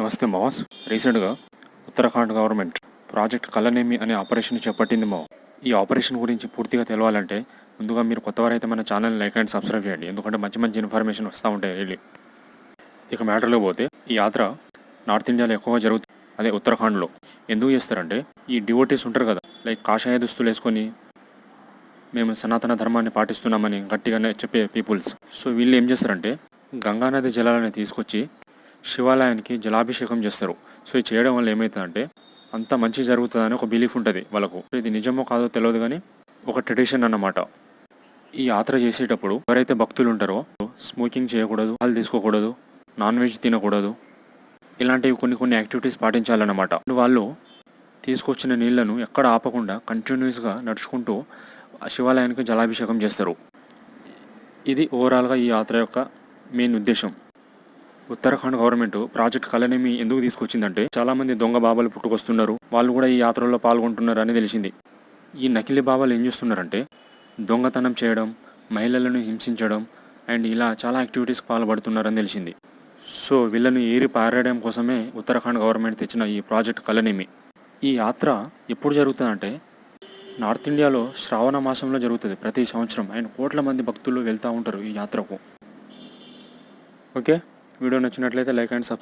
నమస్తే మాస్ రీసెంట్గా Uttarakhand government project కలనేమి అనే ఆపరేషన్ చేపట్టింది మా ఈ ఆపరేషన్ గురించి పూర్తిగా తెలవాలంటే ముందుగా మీరు కొత్తవారైతే మన ఛానల్ లైక్ అండ్ సబ్స్క్రైబ్ చేయండి. ఎందుకంటే మంచి మంచి ఇన్ఫర్మేషన్ వస్తూ ఉంటాయి డైలీ. ఇక మ్యాటర్లో పోతే ఈ యాత్ర నార్త్ ఇండియాలో ఎక్కువగా జరుగుతుంది అదే ఉత్తరాఖండ్లో. ఎందుకు చేస్తారంటే ఈ డివోటీస్ ఉంటారు కదా లైక్ కాషాయ దుస్తులు వేసుకొని మేము సనాతన ధర్మాన్ని పాటిస్తున్నామని గట్టిగానే చెప్పే పీపుల్స్. సో వీళ్ళు ఏం చేస్తారంటే గంగానది జలాలని తీసుకొచ్చి శివాలయానికి జలాభిషేకం చేస్తారు. సో ఇది చేయడం వల్ల ఏమవుతుందంటే అంత మంచి జరుగుతుందని ఒక బిలీఫ్ ఉంటుంది వాళ్ళకు. ఇది నిజమో కాదో తెలియదు కానీ ఒక ట్రెడిషన్ అన్నమాట. ఈ యాత్ర చేసేటప్పుడు ఎవరైతే భక్తులు ఉంటారో స్మోకింగ్ చేయకూడదు పాలు తీసుకోకూడదు నాన్ వెజ్ తినకూడదు ఇలాంటివి కొన్ని కొన్ని యాక్టివిటీస్ పాటించాలన్నమాట. వాళ్ళు తీసుకొచ్చిన నీళ్ళను ఎక్కడ ఆపకుండా కంటిన్యూస్గా నడుచుకుంటూ శివాలయానికి జలాభిషేకం చేస్తారు. ఇది ఓవరాల్గా ఈ యాత్ర యొక్క మెయిన్ ఉద్దేశం. ఉత్తరాఖండ్ గవర్నమెంట్ ప్రాజెక్ట్ కళనేమి ఎందుకు తీసుకొచ్చిందంటే చాలా మంది దొంగ బాబాలు పుట్టుకొస్తున్నారు. వాళ్ళు కూడా ఈ యాత్రలో పాల్గొంటున్నారు అని తెలిసింది. ఈ నకిలీ బాబాలు ఏం చేస్తున్నారంటే దొంగతనం చేయడం మహిళలను హింసించడం అండ్ ఇలా చాలా యాక్టివిటీస్కి పాల్పడుతున్నారని తెలిసింది. సో వీళ్ళని ఏరి పారేయడం కోసమే ఉత్తరాఖండ్ గవర్నమెంట్ తెచ్చిన ఈ ప్రాజెక్ట్ కళనేమి ఈ యాత్ర ఎప్పుడు జరుగుతుందంటే నార్త్ ఇండియాలో శ్రావణ మాసంలో జరుగుతుంది ప్రతి సంవత్సరం అండ్ కోట్ల మంది భక్తులు వెళ్తూ ఉంటారు ఈ యాత్రకు. ఓకే? వీడియో నచ్చినట్లయితే లైక్ అండ్ సబ్స్క్రైబ్